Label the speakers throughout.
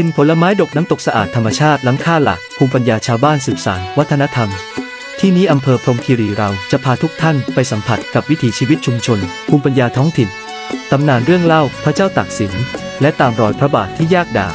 Speaker 1: ชินผลไม้ดกน้ำตกสะอาดธรรมชาติล้ำค่าหลักภูมิปัญญาชาวบ้านสืบสานวัฒนธรรม ที่นี้อำเภอพรมคีรีเราจะพาทุกท่านไปสัมผัสกับวิถีชีวิตชุมชน ภูมิปัญญาท้องถิ่น ตำนานเรื่องเล่าพระเจ้าตากสิน และตามรอยพระบาทที่ยากดา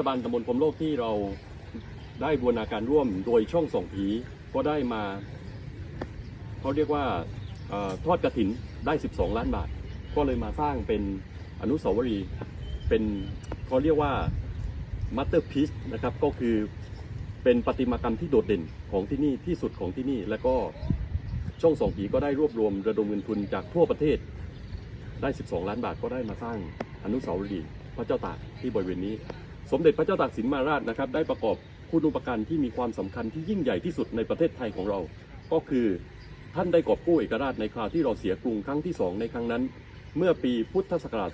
Speaker 2: ศบาลตำบลพรมโลกที่เราได้บูรณาการร่วมโดยช่องส่องผีก็ได้มาเขาเรียกว่าอทอดกระถินได้ 12 ล้านบาท ก็เลยมาสร้างเป็นอนุสาวรีย์เป็นเขาเรียกว่ามัตเตอร์พี e นะครับก็คือเป็นประติมากรรมที่โดดเด่นของที่นี่ที่สุดของที่นี่ แล้วก็ช่องส่องผีก็ได้รวบรวมระดมเงินทุนจากทั่วประเทศได้ 12 ล้านบาทก็ได้มาสร้างอนุสาวรีย์พระเจ้าตากที่บริเวณนี้ สมเด็จพระเจ้าตากสินมหาราชนะครับได้ประกอบคุณูปการที่มีความสำคัญที่ยิ่งใหญ่ที่สุดในประเทศไทยของเรา ก็คือท่านได้กอบกู้เอกราชในคราวที่เราเสียกรุงครั้งที่สองในครั้งนั้น เมื่อปีพุทธศักราช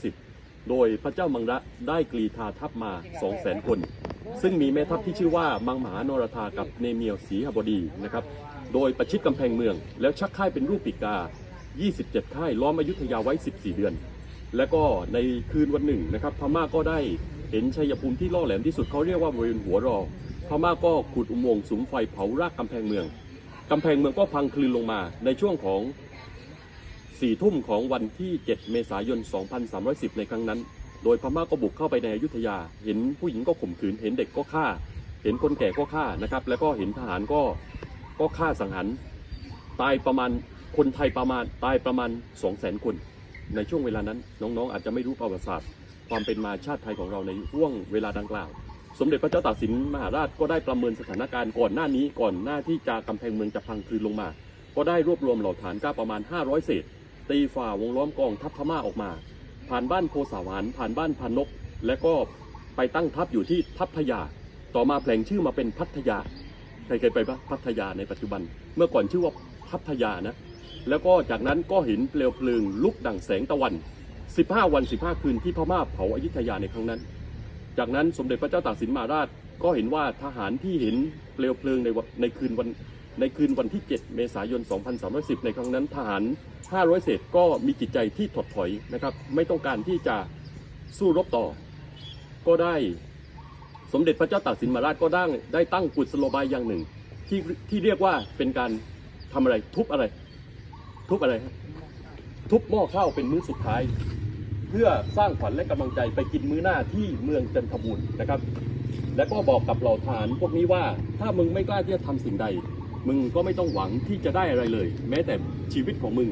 Speaker 2: 2310 โดยพระเจ้ามังระได้กรีธาทัพมา 200,000 คน ซึ่งมีแม่ทัพที่ชื่อว่ามังมหานรธากับเนเมียวศรีหบดีนะครับโดยประชิดกำแพงเมือง แล้วชักค่ายเป็นรูปปีกา 27 ค่ายล้อมอยุธยาไว้ 14 เดือน และก็ในคืนวันหนึ่งนะครับพม่าก็ได้ เห็นชัยภูมิที่ล่อแหลมที่สุดเขาเรียกว่าบริเวณหัวรอพม่าก็ขุดอุโมงค์สุมไฟเผารากกำแพงเมืองกำแพงเมืองก็พังคลืนลงมาในช่วงของสี่ทุ่มของวันที่ 7 เมษายน 2310 ในครั้งนั้น โดยพม่าก็บุกเข้าไปในอยุธยา เห็นผู้หญิงก็ข่มขืน เห็นเด็กก็ฆ่า เห็นคนแก่ก็ฆ่านะครับ แล้วก็เห็นทหารก็ก็ฆ่าสังหารตายประมาณคนไทยประมาณตายประมาณ 200,000 คน ในช่วงเวลานั้น น้องๆ อาจจะไม่รู้ประวัติศาสตร์ ความเป็นมาชาติไทยของเราในห่วงเวลาดังกล่าว สมเด็จพระเจ้าตากสินมหาราชก็ได้ประเมินสถานการณ์ก่อนหน้านี้ก่อนหน้าที่จะกำแพงเมืองจะพังคืนลงมา ก็ได้รวบรวมเหล่าฐานกล้าประมาณ 500 เศษ ตีฝ่าวงล้อมกองทัพพม่าออกมา ผ่านบ้านโคสาวานผ่านบ้านพานก และก็ไปตั้งทัพอยู่ที่ทัพพยา ต่อมาแปลงชื่อมาเป็นพัทยาใครเคยไปปะพัทยาในปัจจุบัน เมื่อก่อนชื่อว่าพัทยานะ แล้วก็จากนั้นก็เห็นเปลวเพลิงลุกดั่งแสงตะวัน 15 วัน 15 คืนที่พม่าเผาอยุธยาในครั้งนั้น จากนั้นสมเด็จพระเจ้าตากสินมหาราชก็เห็นว่าทหารที่เห็นเปลวเพลิงในวันในคืนวันในคืนวันที่ 7 เมษายน 2310 ในครั้งนั้นทหาร 500 เศษก็มีจิตใจที่ถดถอยนะครับ ไม่ต้องการที่จะสู้รบต่อ ก็ได้สมเด็จพระเจ้าตากสินมหาราชก็ได้ได้ตั้งกุศโลบายอย่างหนึ่ง ที่ที่เรียกว่าเป็นการทำอะไรทุบอะไร ทุบอะไร ทุบหม้อข้าวเป็นมื้อสุดท้าย เพื่อสร้างขวัญและกำลังใจไปกินมื้อหน้าที่เมืองจันทบุรีนะครับ แล้วก็บอกกับเหล่าทหารพวกนี้ว่าถ้ามึงไม่กล้าที่จะทำสิ่งใด มึงก็ไม่ต้องหวังที่จะได้อะไรเลย แม้แต่ชีวิตของมึง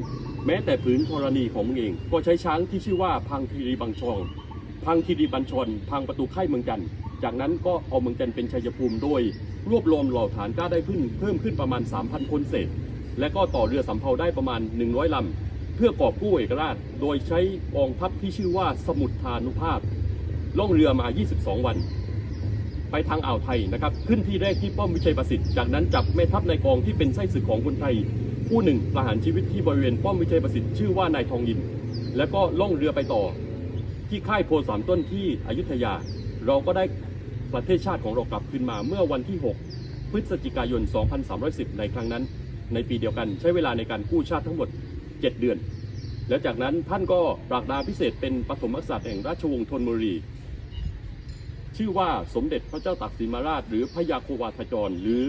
Speaker 2: แม้แต่ผืนธรณีของมึงเอง ก็ใช้ช้างที่ชื่อว่าพังคีรีบังชอง พังคีรีบัญชรพังประตูค่ายเมืองจันทร์จากนั้นก็เอาเมืองจันทร์เป็นชัยภูมิโดย รวบรวมเหล่าฐานกล้าได้ขึ้นเพิ่มขึ้นประมาณ 3,000 คนเศษ และก็ต่อเรือสำเภาได้ประมาณ 100ลำ พื่อกอบกู้เอกราช โดยใช้กองทัพที่ชื่อว่าสมุทฐานุภาพ ล่องเรือมา 22 วัน ไปทางอ่าวไทยนะครับ ขึ้นที่แรกที่ป้อมวิชัยประสิทธิ์ จากนั้นจับแม่ทัพในกองที่เป็นไส้ศึกของคนไทย ผู้หนึ่งประหารชีวิตที่บริเวณป้อมวิชัยประสิทธิ์ชื่อว่านายทองยิน แล้วก็ล่องเรือไปต่อ ที่ค่ายโพสามต้นที่อยุธยา เราก็ได้ประเทศชาติของเรากลับคืนมาเมื่อวันที่ 6 พฤศจิกายน 2310 ในครั้งนั้น ในปีเดียวกันใช้เวลาในการกู้ชาติทั้งหมด 7 เดือน แล้วจากนั้นท่านก็ปรากดาพิเศษเป็นปฐมกษัตริย์แห่งราชวงศ์ธนบุรี ชื่อว่าสมเด็จพระเจ้าตากสินมหาราช หรือพระยาโควาทจร หรือ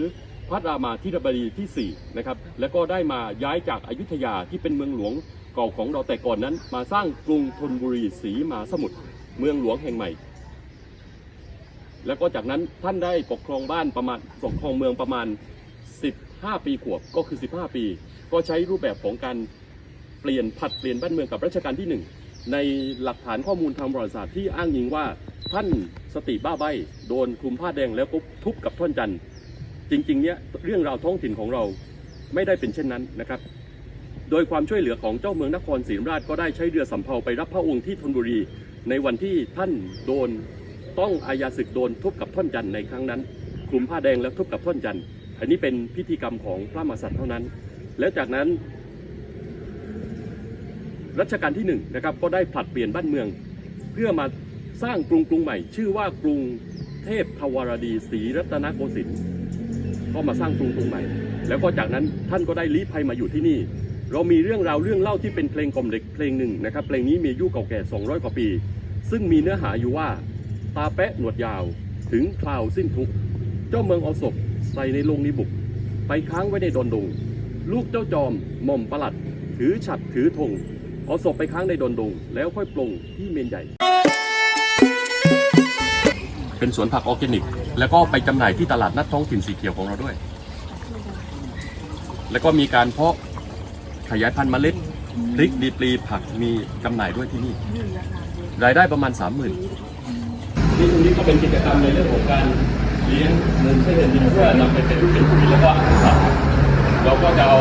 Speaker 2: พระรามาธิรบดีที่ 4 นะครับ แล้วก็ได้มาย้ายจากอายุทยาที่เป็นเมืองหลวงเก่าของเราแต่ก่อนนั้น มาสร้างกรุงธนบุรีศรีมาสมุทรเมืองหลวงแห่งใหม่ แล้วก็จากนั้นท่านได้ปกครองบ้านประมาณปกครองเมืองประมาณ 15 ปีขวบก็คือ 15 ปี ก็ใช้รูปแบบของการ เปลี่ยนผัดเปลี่ยนบ้านเมืองกับรัชกาลที่ 1 ในหลักฐานข้อมูลทางประวัติศาสตร์ที่อ้างอิงว่าท่านสติบ้าใบโดนคลุมผ้าแดงแล้วก็ทุบกับท่อนจันทร์จริง ๆ เนี่ยเรื่องราวท้องถิ่นของเราไม่ได้เป็นเช่นนั้นนะครับ โดยความช่วยเหลือของเจ้าเมืองนครศรีธรรมราชก็ได้ใช้เรือสำเภาไปรับพระองค์ที่ธนบุรี ในวันที่ท่านโดนต้องอาญาศึกโดนทุบกับท่อนจันทร์ในครั้งนั้นคลุมผ้าแดงแล้วทุบกับท่อนจันทร์อันนี้เป็นพิธีกรรมของพระมหากษัตริย์เท่านั้น แล้วจากนั้น รัชกาลที่หนึ่งนะครับก็ได้ผลัดเปลี่ยนบ้านเมือง เพื่อมาสร้างกรุงกรุงใหม่ ชื่อว่ากรุงเทพทวารดีศรีรัตนโกสินทร์ก็มาสร้างกรุงกรุงใหม่ แล้วก็จากนั้นท่านก็ได้ลี้ภัยมาอยู่ที่นี่ เรามีเรื่องราวเรื่องเล่าที่เป็นเพลงกล่อมเด็กเพลงหนึ่งนะครับเพลงนี้มีอายุเก่าแก่ 200 กว่าปี ซึ่งมีเนื้อหาอยู่ว่าตาแปะหนวดยาวถึงคราวสิ้นทุกเจ้าเมืองเอาศพใส่ในโลงนิบุก ไปค้างไว้ในดอนดงลูกเจ้าจอมหม่อมประหลัด ถือฉัดถือธง เอาศพไปค้างในดอนดง แล้วค่อยปลงที่เมนใหญ่ เป็นสวนผักออร์แกนิก แล้วก็ไปจำหน่ายที่ตลาดนัดท้องถิ่นสีเขียวของเราด้วย แล้วก็มีการเพาะขยายพันธุ์เมล็ดพริกดีปลีผักมีจำหน่ายด้วยที่นี่ รายได้ประมาณ 3 0,000นี่ตรงนี้ก็เป็นกิจกรรมในเรื่องของการเลี้ยงมูลไส้เดือนดินเพื่อนำไปเป็นเป็นปุ๋ยแล้วก็อาหารสัตว์เราก็จะเอา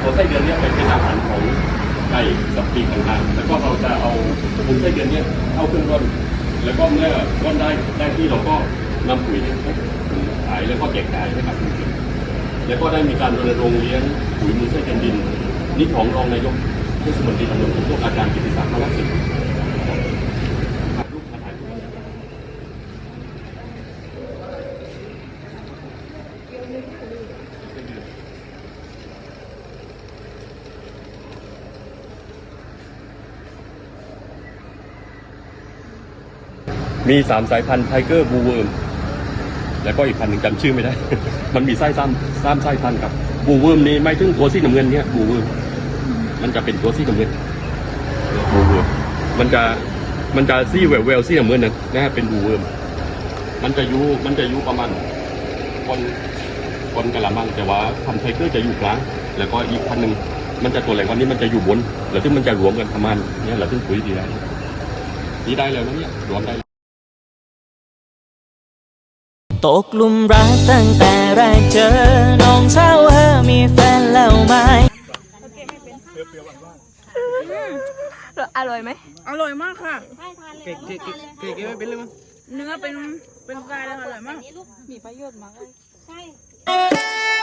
Speaker 2: ตัวไส้เดือนเนี้ไปเป็นอาหารของ ไก่กับปีกต่างๆ แล้วก็เราจะเอามูลไส้เดือนเนี้เข้าเครื่องร่อนแล้วก็เมื่อร่อนได้ได้ที่เราก็นำปุ๋ยเนี่ยขายแล้วก็แจกจ่ายให้กับชุมชนแล้วก็ได้มีการรณรงค์เลี้ยงปุ๋ยมูลไส้เดือนดินนี่ของรองนายกเทศมนตรีตำบลพวกอาจารย์กิติศักดิ์พระวัฒน์ศิลป์ายรูปมาถ่ายรูป มีสามสายพันธุ์ไทเกอร์บูเวิร์มแล้วก็อีกพันธุ์หนึ่งจำชื่อไม่ได้ มันมีไส้ซ้ำซ้ำไส้พันธุ์ครับบูเวิร์มนี่ไม่ถึงตัวสีน้ำเงินเนี่ยบูเวิร์มมันจะเป็นตัวสีน้ำเงินบูเวิร์มมันจะมันจะซี่แววแววซี่น้ำเงินนะนะเป็นบูเวิร์มมันจะอยู่มันจะอยู่ประมาณคนคนกะละมังแต่ว่าพันธุ์ไทเกอร์จะอยู่กลางแล้วก็อีกพันธุ์หนึ่งมันจะตัวแหลงวันนี้มันจะอยู่บนแล้วที่มันจะรวมกันประมาณเนี่ยเราถึงปุ๋ยดีได้ดีได้แล้วนะเนี่ยรวมได้
Speaker 3: ตกหลุมรักตั้งแต่แรกเจอ น้องเช้าเธอมีแฟนแล้วไหม
Speaker 4: อร่อยไหม
Speaker 5: อร่อยมากค่ะ
Speaker 6: เก๋เก๋เก๋เก๋เก๋ไม่เป็นเลยมั้ง
Speaker 5: เนื้อเป็นเป็นกายเลยค่ะอร่อยมาก
Speaker 4: มีประโยชน์มากเลย
Speaker 7: ซึ่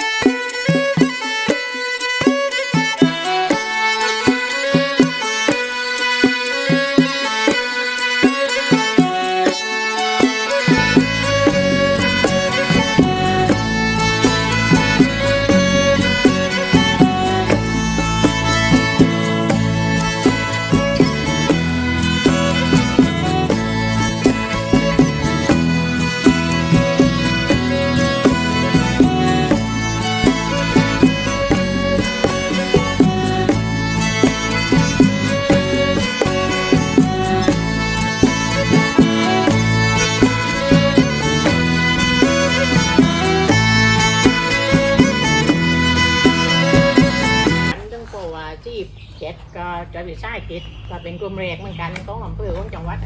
Speaker 7: ที่เจ็ดก็จะเป็นสายเจ็ดก็เป็นกลุ่มแรกเหมือนกันของอำเภอของจังหวัด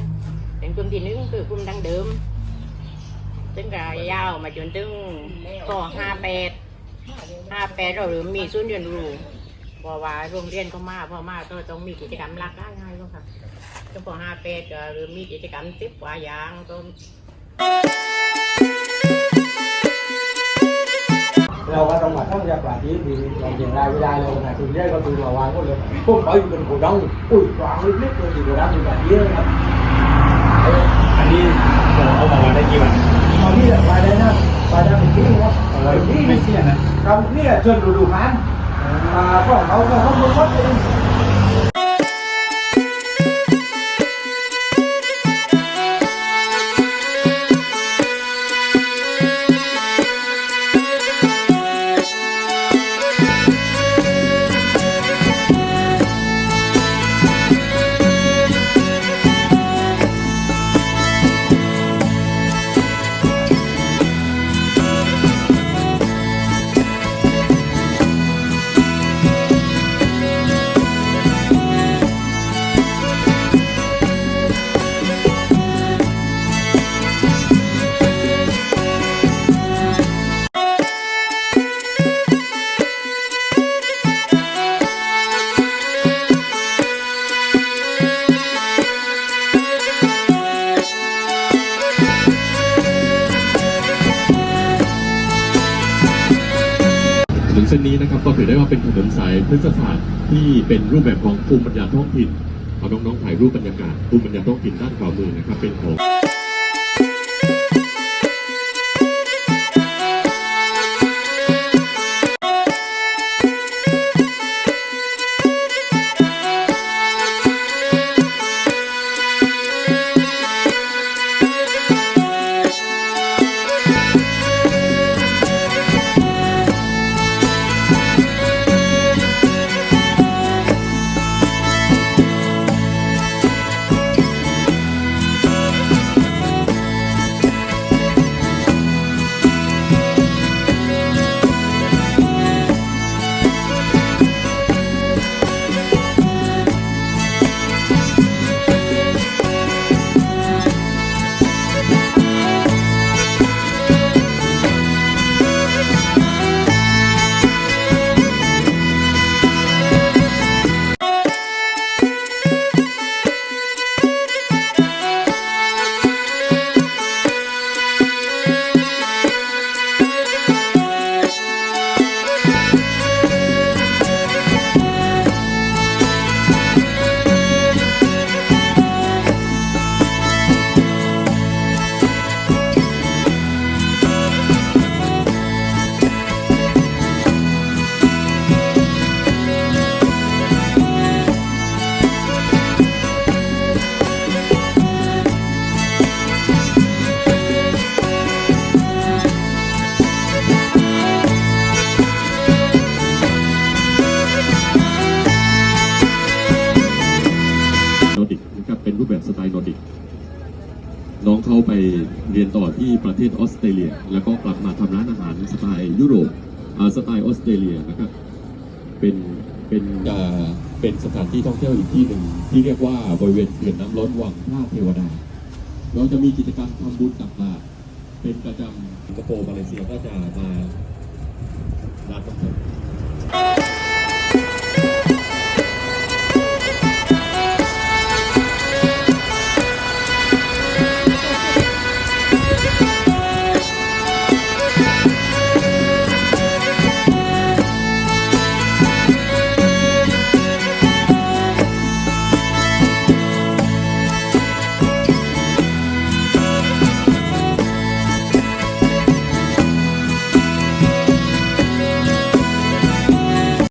Speaker 7: เป็นกลุ่มที่หนึ่งคือกลุ่มดังเดิม ซึ่งก็ยาวมาจนถึงก็ห้าแปดห้าแปดเราเริ่มมีศูนย์เรียนรู้เพราะว่าโรงเรียนก็มาพ่อมาก็ต้องมีกิจกรรมหลากหลายง่ายก็ค่ะจนพอห้าแปดก็เริ่มมีกิจกรรมสิบกว่าอย่างก็
Speaker 6: ต้องจะปราณีดีเราอย่างไรเวลาเราหาถึงได้ก็คือมาวางก็เลยพวกเขาอยู่เป็นผู้ดังอุ้ยวางเล็กๆเล
Speaker 8: ส้น
Speaker 6: นี้นะ
Speaker 2: ครับก็ถือได้ว่าเป็นถนนสายพฤกษศาสตร์ที่เป็นรูปแบบของภูมิปัญญาท้องถิ่นเอาน้องๆถ่ายรูปบรรยากาศภูมิปัญญาท้องถิ่นด้านขวามือนะครับเป็นของ ออสเตรเลีย แล้วก็กลับมาทำร้านอาหารสไตล์ยุโรปอ่าสไตล์ออสเตรเลียนะครับเป็นเป็นอ่าเป็นสถานที่ท่องเที่ยวอีกที่หนึ่งที่เรียกว่าบริเวณเขื่อนน้ำล้นวังท่าเทวดา เราจะมีกิจกรรมทำบุญตักบาตรเป็นประจำสิงคโปร์มาเลเซียก็จะมาร้านท่องเที่ยว